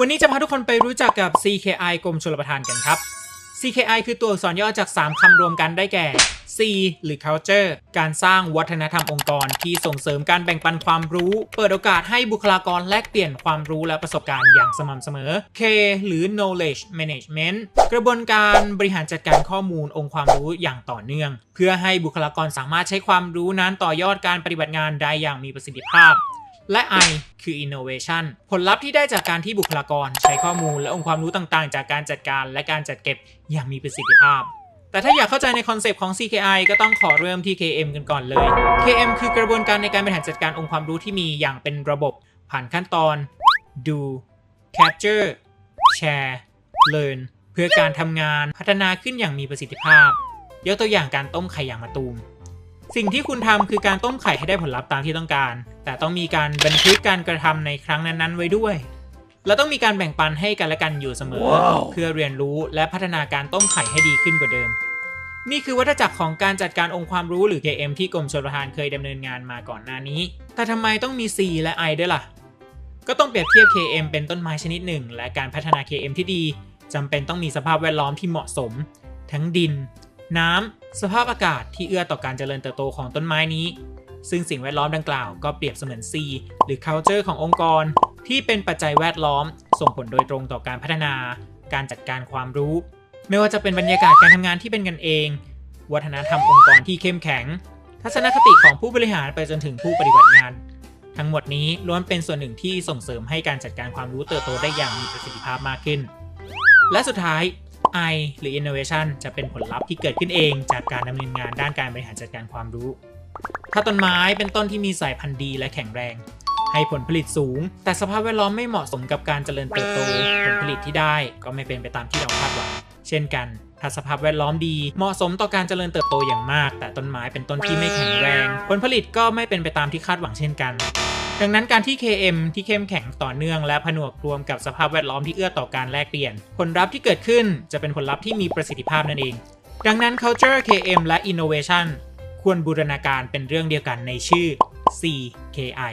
วันนี้จะพาทุกคนไปรู้จักกับ CKI กรมชลประทานกันครับ CKI คือตัวอักษรย่อจาก 3 คำรวมกันได้แก่ C หรือ culture การสร้างวัฒนธรรมองค์กรที่ส่งเสริมการแบ่งปันความรู้ เปิดโอกาสให้บุคลากรแลกเปลี่ยนความรู้และประสบการณ์อย่างสม่ำเสมอ K หรือ knowledge management กระบวนการบริหารจัดการข้อมูลองค์ความรู้อย่างต่อเนื่อง เพื่อให้บุคลากรสามารถใช้ความรู้นั้นต่อยอดการปฏิบัติงานได้อย่างมีประสิทธิภาพ และ I คือ innovation ผลลัพธ์ที่ได้จากการที่บุคลากร ใช้ข้อมูลและองค์ความรู้ต่างๆ จากการจัดการและการจัดเก็บอย่างมีประสิทธิภาพ แต่ถ้าอยากเข้าใจในคอนเซปต์ของ CKI ก็ต้องขอเริ่มที่ KM กันก่อนเลย KM คือกระบวนการในการบริหารจัดการองค์ความรู้ที่มีอย่างเป็นระบบ ผ่านขั้นตอน do capture share learn เพื่อการทำงานพัฒนาขึ้นอย่างมีประสิทธิภาพ ยกตัวอย่างการต้มไข่อย่างมะตูม สิ่งที่คุณทำคือการต้มไข่ให้ได้ผลลัพธ์ตามที่ต้องการ แต่ต้องมีการบันทึกการกระทำในครั้งนั้นๆ ไว้ด้วยและต้องมีการแบ่งปันให้กันและกันอยู่เสมอเพื่อเรียนรู้และพัฒนาการต้มไข่ให้ดีขึ้นกว่าเดิม นี่คือวัฏจักรของการจัดการองค์ความรู้หรือ KM ที่กรมชลประทานเคยดำเนินงานมาก่อนหน้านี้ แต่ทำไมต้องมี C และ I ด้วยล่ะ ก็ต้องเปรียบเทียบ KM เป็นต้นไม้ชนิดหนึ่ง และการพัฒนา KM ที่ดีจำเป็นต้องมีสภาพแวดล้อมที่เหมาะสม ทั้งดิน น้ำ สภาพอากาศที่เอื้อต่อการเจริญเติบโตของต้นไม้นี้ ซึ่งสิ่งแวดล้อมดังกล่าวก็เปรียบเสมือน C หรือ culture ขององค์กร ที่เป็นปัจจัยแวดล้อม ส่งผลโดยตรงต่อการพัฒนา การจัดการความรู้ ไม่ว่าจะเป็นบรรยากาศการทำงานที่เป็นกันเอง วัฒนธรรมองค์กรที่เข้มแข็ง ทัศนคติของผู้บริหารไปจนถึงผู้ปฏิบัติงาน ทั้งหมดนี้ล้วนเป็นส่วนหนึ่งที่ส่งเสริมให้การจัดการความรู้เติบโตได้อย่างมีประสิทธิภาพมากขึ้น และสุดท้าย I หรือ innovation จะเป็นผลลัพธ์ที่เกิดขึ้นเองจากการดำเนินงานด้านการบริหารจัดการความรู้ ถ้าต้นไม้เป็นต้นที่มีสายพันธุ์ดีและแข็งแรง ให้ผลผลิตสูง แต่สภาพแวดล้อมไม่เหมาะสมกับการเจริญเติบโต ผลผลิตที่ได้ก็ไม่เป็นไปตามที่เราคาดหวัง เช่นกันถ้าสภาพแวดล้อมดีเหมาะสมต่อการเจริญเติบโตอย่างมาก แต่ต้นไม้เป็นต้นที่ไม่แข็งแรง ผลผลิตก็ไม่เป็นไปตามที่คาดหวังเช่นกัน ดังนั้นการที่ KM ที่เข้มแข็งต่อเนื่องและผนวกรวมกับสภาพแวดล้อมที่เอื้อต่อการแลกเปลี่ยน ผลลัพธ์ที่เกิดขึ้นจะเป็นผลลัพธ์ที่มีประสิทธิภาพนั่นเอง ดังนั้น culture KM และ innovation ควรบูรณาการเป็นเรื่องเดียวกันในชื่อ CKI